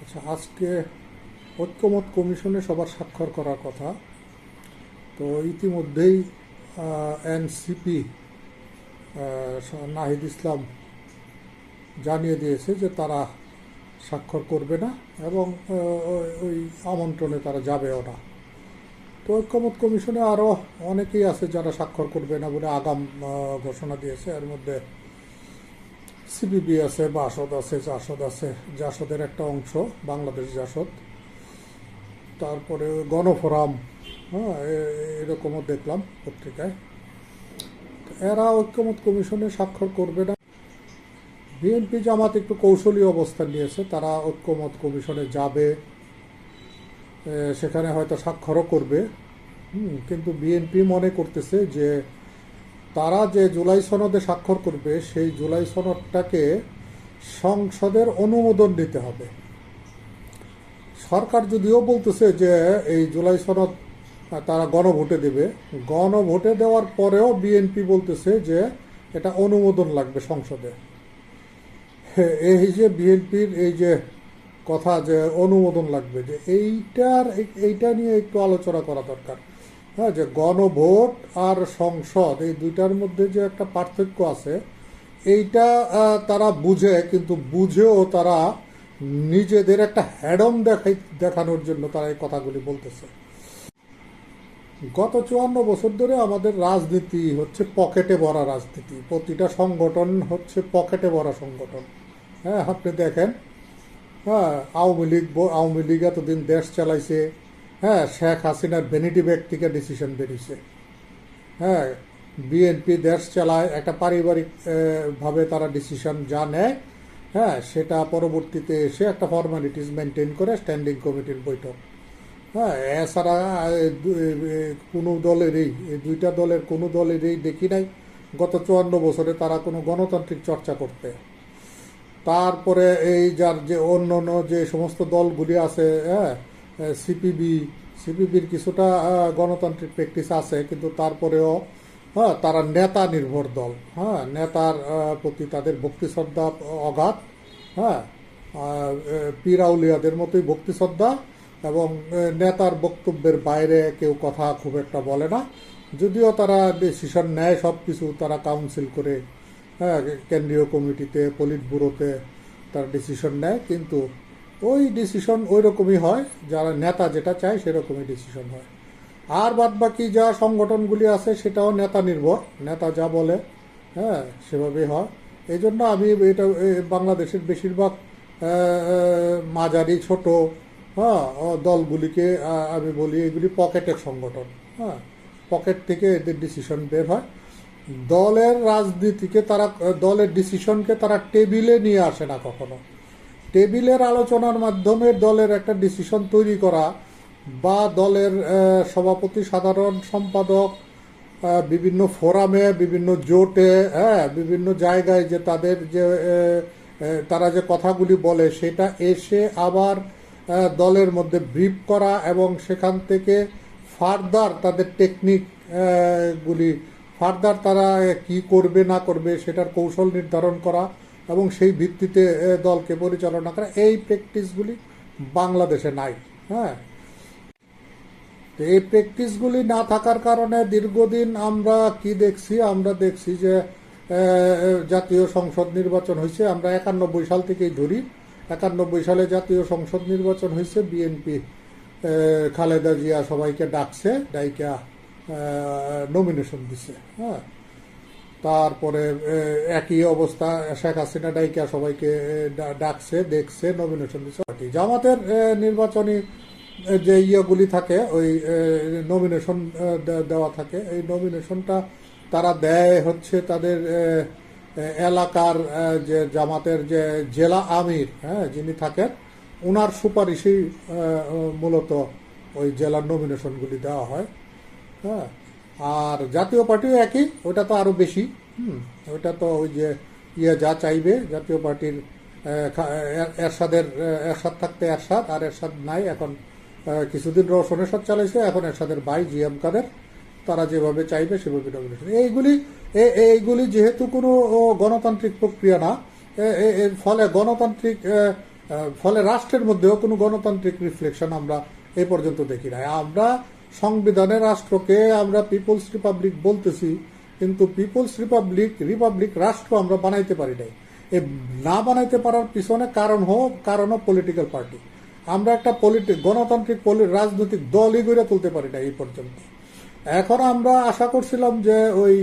আচ্ছা আজকে ঐক্যমত কমিশনে সবার স্বাক্ষর করার কথা। তো ইতিমধ্যেই এনসিপি নাহিদ ইসলাম জানিয়ে দিয়েছে যে তারা স্বাক্ষর করবে না এবং ওই- আমন্ত্রণে তারা যাবেও না। তো ঐক্যমত কমিশনে আরও অনেকেই আছে যারা স্বাক্ষর করবে না বলে আগাম ঘোষণা দিয়েছে। এর মধ্যে সিপিবি আছে বাসদ আছে জাসদ আছে জাসদের একটা অংশ, বাংলাদেশ জাসদ তারপরে গণফোরাম হ্যাঁ এরকমও দেখলাম পত্রিকায়। এরা ঐক্যমত কমিশনে স্বাক্ষর করবে না। বিএনপি জামাত একটু কৌশলী অবস্থান নিয়েছে, তারা ঐক্যমত কমিশনে যাবে সেখানে হয়তো স্বাক্ষরও করবে। কিন্তু বিএনপি মনে করতেছে যে তারা যে জুলাই সনদে স্বাক্ষর করবে, সেই জুলাই সনদটাকে সংসদের অনুমোদন নিতে হবে। সরকার যদিও বলতেছে যে এই জুলাই সনদ তারা গণভোটে দেবে, গণভোটে দেওয়ার পরেও বিএনপি বলতেছে যে এটা অনুমোদন লাগবে সংসদে। এই যে বিএনপির এই যে কথা যে অনুমোদন লাগবে, যে এইটার, এইটা নিয়ে একটু আলোচনা করা দরকার। হ্যাঁ যে গণভোট আর সংসদ, এই দুইটার মধ্যে যে একটা পার্থক্য আছে, এইটা তারা বুঝে, কিন্তু বুঝেও তারা নিজেদের একটা হ্যাডম দেখাই, দেখানোর জন্য তারা এই কথাগুলি বলতেছে। গত চুয়ান্ন বছর ধরে আমাদের রাজনীতি হচ্ছে পকেটে ভরা রাজনীতি। প্রতিটা সংগঠন হচ্ছে পকেটে ভরা সংগঠন। হ্যাঁ আপনি দেখেন হ্যাঁ আওয়ামী লীগ আওয়ামী লীগ এতদিন দেশ চালাইছে হ্যাঁ শেখ হাসিনার ভ্যানিটি ব্যাগ থেকে ডিসিশন বেরিয়েছে। হ্যাঁ বিএনপি দেশ চালায় একটা পারিবারিক আহ, ভাবে তারা ডিসিশন যা নেয় হ্যাঁ সেটা পরবর্তীতে এসে একটা ফর্মালিটিস মেনটেন করে স্ট্যান্ডিং কমিটির বৈঠক। হ্যাঁ এছাড়া কোনো দলেরই দুইটা দলের কোনো দলেরই দেখি নাই গত চুয়ান্ন বছরে তারা কোনো গণতান্ত্রিক চর্চা করতে। তারপরে এই যার যে অন্য অন্য যে সমস্ত দলগুলি আছে হ্যাঁ সিপিবি সিপিবির কিছুটা গণতান্ত্রিক প্র্যাকটিস আছে কিন্তু তারপরেও হ্যাঁ তারা নেতা নির্ভর দল হ্যাঁ নেতার প্রতি তাদের ভক্তি শ্রদ্ধা অগাধ হ্যাঁ আহ, মতোই ভক্তি শ্রদ্ধা এবং নেতার বক্তব্যের বাইরে কেউ কথা খুব একটা বলে না। যদিও তারা ডিসিশন নেয় সব কিছু তারা কাউন্সিল করে হ্যাঁ কেন্দ্রীয় কমিটিতে পলিট ব্যুরোতে তার ডিসিশন নেয় কিন্তু ওই ডিসিশন ওই রকমই হয়, যারা নেতা যেটা চায় সেরকমই ডিসিশন হয়। আর বাদ বাকি যা সংগঠনগুলি আছে সেটাও নেতা নির্ভর নেতা যা বলে হ্যাঁ সেভাবেই হয়। এই জন্য আমি এটা বাংলাদেশের বেশিরভাগ মাঝারি, ছোট হ্যাঁ দলগুলিকে আমি বলি এগুলি পকেটের সংগঠন হ্যাঁ পকেট থেকে এদের ডিসিশন বের হয়। দলের রাজনীতিকে তারা, দলের ডিসিশনকে তারা টেবিলে নিয়ে আসে না কখনো। টেবিলের আলোচনার মাধ্যমে দলের একটা ডিসিশন তৈরি করা বা দলের সভাপতি, সাধারণ সম্পাদক বিভিন্ন ফোরামে, বিভিন্ন জোটে হ্যাঁ বিভিন্ন জায়গায় যে তাদের যে তারা যে কথাগুলি বলে সেটা এসে আবার দলের মধ্যে ব্রিফ করা এবং সেখান থেকে ফার্দার তাদের টেকনিক গুলি ফার্দার তারা কি করবে না করবে সেটার কৌশল নির্ধারণ করা এবং সেই ভিত্তিতে দলকে পরিচালনা করা এই প্র্যাকটিসগুলি বাংলাদেশে নাই হ্যাঁ। এই প্র্যাকটিসগুলি না থাকার কারণে দীর্ঘদিন আমরা কি দেখছি? আমরা দেখছি যে জাতীয় সংসদ নির্বাচন হয়েছে, আমরা একানব্বই সাল থেকেই ধরি। একানব্বই সালে জাতীয় সংসদ নির্বাচন হয়েছে, বিএনপি খালেদা জিয়া সবাইকে ডাকছে, ডাইকা নমিনেশন দিছে হ্যাঁ। তারপরে একই অবস্থা, শেখ হাসিনা ডাইকা সবাইকে ডাকছে, দেখছে নমিনেশন দিচ্ছে জামাতের নির্বাচনী যে ইয়েগুলি থাকে, ওই নমিনেশন দেওয়া থাকে, এই নমিনেশনটা তারা দেয় হচ্ছে তাদের এলাকার যে জামাতের যে জেলা আমির হ্যাঁ যিনি থাকেন ওনার সুপারিশই মূলত ওই জেলার নমিনেশনগুলি দেওয়া হয় হ্যাঁ। আর জাতীয় পার্টিও একই, ওটা তো আরও বেশি, হুম, ওটা তো ওই যে ইয়ে যা চাইবে, জাতীয় পার্টির এরশাদের এরশাদ থাকতে এরশাদ, আর এরশাদ নাই, এখন কিছুদিন রোশন এরশাদ চালাইছে, এখন এরশাদের ভাই জি এম কাদের, তারা যেভাবে চাইবে সেভাবে নমিনেশন এইগুলি, এ- এইগুলি যেহেতু কোনো গণতান্ত্রিক প্রক্রিয়া না, এ- এ- এর ফলে গণতান্ত্রিক ফলে রাষ্ট্রের মধ্যেও কোনো গণতান্ত্রিক রিফ্লেকশন আমরা এই পর্যন্ত দেখি নাই। আমরা সংবিধানে রাষ্ট্রকে আমরা পিপলস রিপাবলিক বলতেছি, কিন্তু পিপলস রিপাবলিক রিপাবলিক রাষ্ট্র আমরা বানাইতে পারি নাই। না বানাইতে পারার পিছনে কারণ হোক কারণ কারণও পলিটিক্যাল পার্টি আমরা একটা পলিটিক গণতান্ত্রিক রাজনৈতিক দলই গড়ে তুলতে পারি না এই পর্যন্ত। এখন আমরা আশা করছিলাম যে ওই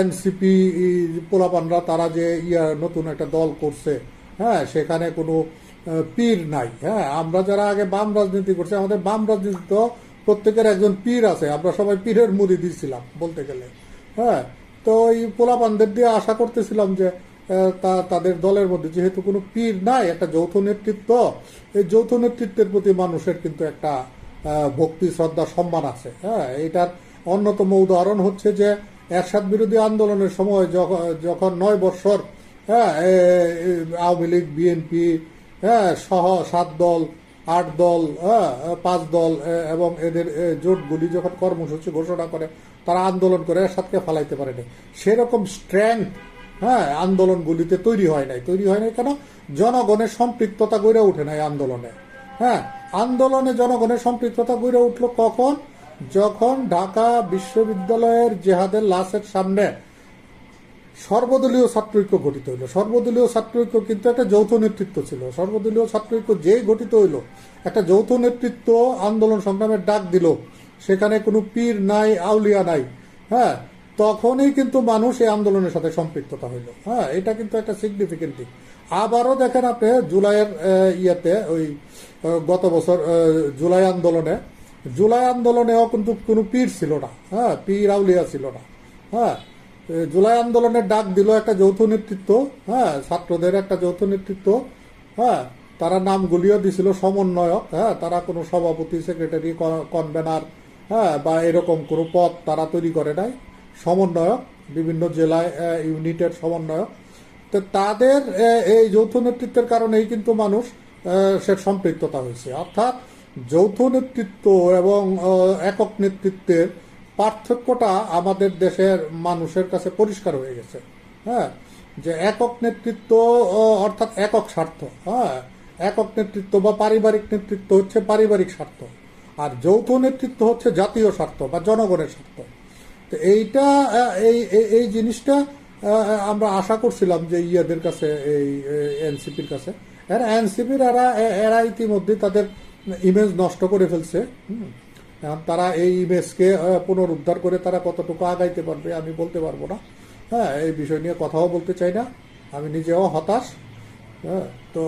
এনসিপি পোলাপানরা তারা যে ইয়া, নতুন একটা দল করছে হ্যাঁ সেখানে কোনো পীর নাই হ্যাঁ। আমরা যারা আগে বাম রাজনীতি করছি, আমাদের বাম রাজনীতি তো প্রত্যেকের একজন পীর আছে, আমরা সবাই পীরের মুড়ি দিয়েছিলাম বলতে গেলে। হ্যাঁ তো এই পোলাপানদের দিয়ে আশা করতেছিলাম যে তা, তাদের দলের মধ্যে যেহেতু কোনো পীর নাই, একটা যৌথ নেতৃত্ব, এই যৌথ নেতৃত্বের প্রতি মানুষের কিন্তু একটা ভক্তি, শ্রদ্ধা, সম্মান আছে। হ্যাঁ এটার অন্যতম উদাহরণ হচ্ছে যে, এরশাদ বিরোধী আন্দোলনের সময় যখন নয় বৎসর হ্যাঁ আওয়ামী লীগ, বিএনপি হ্যাঁ সহ সাত দল আট দল হ্যাঁ পাঁচ দল এবং এদের জোটগুলি যখন কর্মসূচি ঘোষণা করে, তারা আন্দোলন করে এরশাদকে ফালাইতে পারেনি। সেরকম স্ট্রেংথ হ্যাঁ আন্দোলনগুলিতে তৈরি হয় নাই। তৈরি হয় নাই কেন? জনগণের সম্পৃক্ততা গড়ে ওঠে নাই আন্দোলনে। হ্যাঁ আন্দোলনে জনগণের সম্পৃক্ততা গড়ে উঠল কখন? যখন ঢাকা বিশ্ববিদ্যালয়ের জেহাদের লাশের সামনে সর্বদলীয় ছাত্রৈক্য গঠিত হইল। সর্বদলীয় ছাত্রৈক্য কিন্তু একটা যৌথ নেতৃত্ব ছিল। সর্বদলীয় ছাত্রৈক্য যেই গঠিত হইল, একটা যৌথ নেতৃত্ব আন্দোলন সংগ্রামের ডাক দিল। সেখানে কোনো পীর নাই, আউলিয়া নাই। হ্যাঁ তখনই কিন্তু মানুষ এই আন্দোলনের সাথে সম্পৃক্ততা হইল। হ্যাঁ এটা কিন্তু একটা সিগনিফিকেন্ট দিক। আবারও দেখেন আপনি, জুলাইয়ের ইয়েতে ওই গত বছর জুলাই আন্দোলনে, জুলাই আন্দোলনেও কিন্তু কোনো পীর ছিল না। হ্যাঁ পীর, আউলিয়া ছিল না। হ্যাঁ জুলাই আন্দোলনের ডাক দিল একটা যৌথ নেতৃত্ব হ্যাঁ ছাত্রদের একটা যৌথ নেতৃত্ব হ্যাঁ তারা নামগুলিও দিছিল সমন্বয়ক হ্যাঁ তারা কোনো সভাপতি, সেক্রেটারি কনভেনার হ্যাঁ বা এরকম কোনো পদ তারা তৈরি করে নাই। সমন্বয়ক, বিভিন্ন জেলায় ইউনিটের সমন্বয়ক। তো তাদের এই যৌথ নেতৃত্বের কারণেই কিন্তু মানুষ সে সম্পৃক্ততা হয়েছে। অর্থাৎ যৌথ নেতৃত্ব এবং একক নেতৃত্বের পার্থক্যটা আমাদের দেশের মানুষের কাছে পরিষ্কার হয়ে গেছে। হ্যাঁ? যে একক নেতৃত্ব অর্থাৎ একক স্বার্থ। হ্যাঁ? একক নেতৃত্ব বা পারিবারিক নেতৃত্ব হচ্ছে পারিবারিক স্বার্থ। আর যৌথ নেতৃত্ব হচ্ছে জাতীয় স্বার্থ বা জনগণের স্বার্থ। তো এইটা এই, এই- জিনিসটা আমরা আশা করছিলাম যে ইয়াদের কাছে, এই এনসিপির কাছে। এরা, এনসিপির এরা এরা ইতিমধ্যে তাদের ইমেজ নষ্ট করে ফেলছে। তারা এই ইমেজকে পুনরুদ্ধার করে তারা কতটুকু আগাইতে পারবে আমি বলতে পারব না। হ্যাঁ এই বিষয় নিয়ে কথাও বলতে চাই না। আমি নিজেও হতাশ। হ্যাঁ তো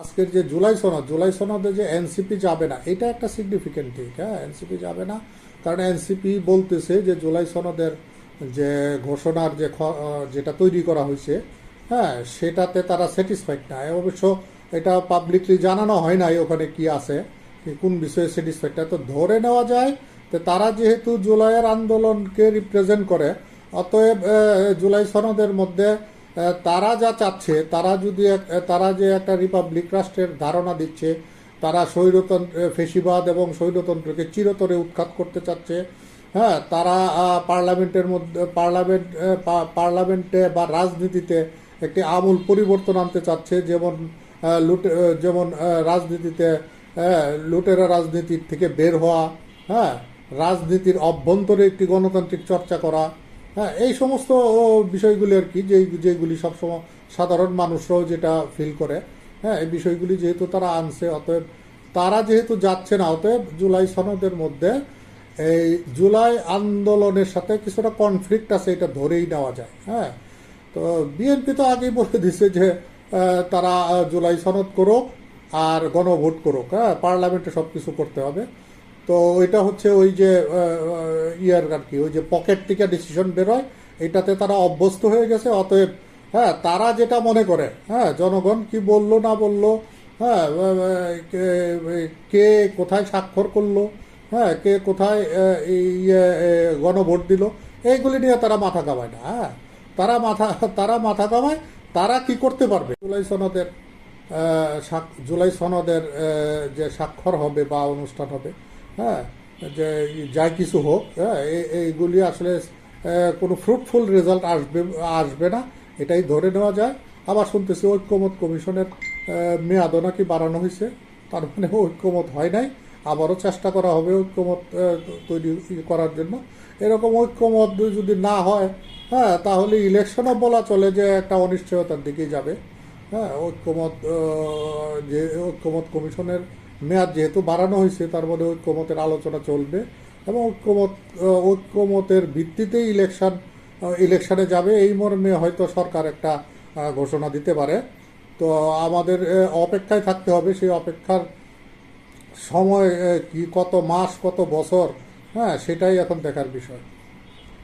আজকের যে জুলাই সনদ, জুলাই সনদে যে এনসিপি যাবে না, এটা একটা সিগনিফিকেন্ট দিক হ্যাঁ এনসিপি যাবে না। কারণ এনসিপি বলতেছে যে জুলাই সনদের যে ঘোষণার যে যেটা তৈরি করা হয়েছে হ্যাঁ সেটাতে তারা স্যাটিসফাইড না। অবশ্য এটা পাবলিকলি জানানো হয় নাই ওখানে কি আছে। কোন বিষয়ে স্যাটিসফাইড তো ধরে নেওয়া যায় তো তারা যেহেতু জুলাইয়ের আন্দোলনকে রিপ্রেজেন্ট করে, অতএব জুলাই সনদের মধ্যে তারা যা চাচ্ছে, তারা যদি তারা যে একটা রিপাবলিক রাষ্ট্রের ধারণা দিচ্ছে, তারা স্বৈরতন্ত্র ফেসিবাদ এবং স্বৈরতন্ত্রকে চিরতরে উৎখাত করতে চাচ্ছে হ্যাঁ তারা পার্লামেন্টের মধ্যে, পার্লামেন্ট পার্লামেন্টে বা রাজনীতিতে একটি আমূল পরিবর্তন আনতে চাচ্ছে, যেমন লুটে যেমন রাজনীতিতে আহ, লুটেরা রাজনীতির থেকে বের হওয়া হ্যাঁ রাজনীতির অভ্যন্তরে একটি গণতান্ত্রিক চর্চা করা হ্যাঁ এই সমস্ত বিষয়গুলি আর কি যে যেগুলি সবসময় সাধারণ মানুষরাও যেটা ফিল করে হ্যাঁ এই বিষয়গুলি যেহেতু তারা আনছে অতএব তারা যেহেতু যাচ্ছে না অতএব জুলাই সনদের মধ্যে এই জুলাই আন্দোলনের সাথে কিছুটা কনফ্লিক্ট আছে এটা ধরেই নেওয়া যায় হ্যাঁ। তো বিএনপি তো আগেই বলে দিছে যে তারা জুলাই সনদ করুক আর গণভোট করুক হ্যাঁ পার্লামেন্টে সব কিছু করতে হবে। তো এটা হচ্ছে ওই যে ইয়ার আর কি ওই যে পকেট টিকা ডিসিশন বেরোয় এটাতে তারা অভ্যস্ত হয়ে গেছে। অতএব হ্যাঁ তারা যেটা মনে করে হ্যাঁ জনগণ কি বলল না বলল হ্যাঁ কে- কোথায় স্বাক্ষর করল হ্যাঁ কে কোথায় ইয়ে, গণভোট দিল এইগুলি নিয়ে তারা মাথা কামায় না হ্যাঁ। তারা মাথা তারা মাথা কামায় তারা কি করতে পারবে? জুলাই সনদের জুলাই সনদের যে স্বাক্ষর হবে বা অনুষ্ঠান হবে হ্যাঁ যে যাই কিছু হোক হ্যাঁ এই- এইগুলি আসলে কোনো ফ্রুটফুল রেজাল্ট আসবে আসবে না, এটাই ধরে নেওয়া যায়। আবার শুনতেছি ঐক্যমত কমিশনের মেয়াদও নাকি বাড়ানো হয়েছে, তার মানে ঐক্যমত হয় নাই, আবারও চেষ্টা করা হবে ঐক্যমত তৈরি করার জন্য। এরকম ঐক্যমত যদি না হয় হ্যাঁ তাহলে ইলেকশনও বলা চলে যে একটা অনিশ্চয়তার দিকে যাবে। হ্যাঁ ঐক্যমত যে ঐক্যমত কমিশনের মেয়াদ যেহেতু বাড়ানো হয়েছে, তার মধ্যে ঐক্যমতের আলোচনা চলবে এবং ঐক্যমত ঐক্যমতের ভিত্তিতেই ইলেকশন ইলেকশনে যাবে। এই মর্মে হয়তো সরকার একটা ঘোষণা দিতে পারে। তো আমাদের অপেক্ষায় থাকতে হবে। সেই অপেক্ষার সময় কি কত মাস, কত বছর? হ্যাঁ সেটাই এখন দেখার বিষয়।